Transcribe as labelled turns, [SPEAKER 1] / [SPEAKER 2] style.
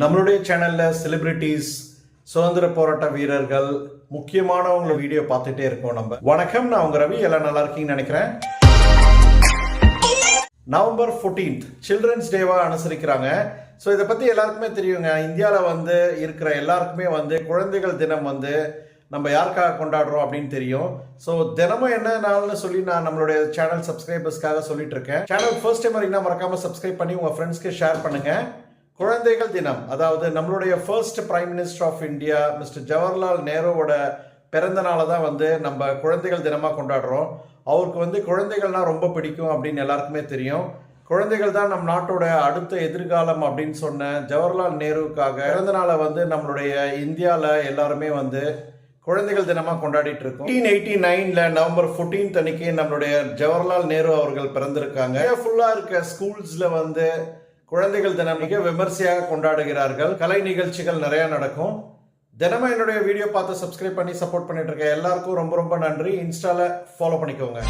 [SPEAKER 1] நம்மளுடைய சேனலில் செலிபிரிட்டிஸ் சுதந்திர போராட்ட வீரர்கள் முக்கியமானவங்கள வீடியோ பார்த்துட்டே இருக்கோம் நம்ம. வணக்கம் நான் உங்க ரவி. எல்லாம் நல்லா இருக்கீங்கன்னு நினைக்கிறேன். நவம்பர் 14th சில்ட்ரன்ஸ் டேவாக அனுசரிக்கிறாங்க. ஸோ இதை பற்றி எல்லாருக்குமே தெரியுங்க. இந்தியாவில் வந்து இருக்கிற எல்லாருக்குமே வந்து குழந்தைகள் தினம் வந்து நம்ம யாருக்காக கொண்டாடுறோம் அப்படின்னு தெரியும். ஸோ தினமும் என்ன நாள்னு சொல்லி நான் நம்மளுடைய சேனல் சப்ஸ்கிரைபர்ஸ்க்காக சொல்லிட்டு இருக்கேன். சேனல் ஃபர்ஸ்ட் டைம் வரைக்கும் மறக்காம சப்ஸ்கிரைப் பண்ணி உங்கள் ஃப்ரெண்ட்ஸ்க்கு ஷேர் பண்ணுங்கள் குழந்தைகள் தினம் அதாவது நம்மளுடைய first prime minister of India mister Jawaharlal நேருவோட பிறந்த நாளை தான் வந்து நம்ம குழந்தைகள் தினமாக கொண்டாடுறோம். அவருக்கு வந்து குழந்தைகள்னால் ரொம்ப பிடிக்கும் அப்படின்னு எல்லாருக்குமே தெரியும். குழந்தைகள் தான் நம் நாட்டோட அடுத்த எதிர்காலம் அப்படின்னு சொன்ன ஜவஹர்லால் நேருவுக்காக பிறந்த நாளை வந்து நம்மளுடைய இந்தியாவில் எல்லாருமே வந்து குழந்தைகள் தினமாக கொண்டாடிட்டு இருக்கோம். எயிட்டீன் எயிட்டி நைனில் நவம்பர் ஃபோர்டீன்த் அன்னைக்கு நம்மளுடைய ஜவஹர்லால் நேரு அவர்கள் பிறந்திருக்காங்க. ஃபுல்லாக இருக்க ஸ்கூல்ஸில் வந்து குழந்தைகள் தினம் மிக விமர்சையாக கொண்டாடுகிறார்கள். கலை நிகழ்ச்சிகள் நிறைய நடக்கும். தினமும் என்னுடைய வீடியோ பார்த்து சப்ஸ்கிரைப் பண்ணி சப்போர்ட் பண்ணிட்டு இருக்க எல்லாருக்கும் ரொம்ப ரொம்ப நன்றி. இன்ஸ்டால ஃபாலோ பண்ணிக்கோங்க.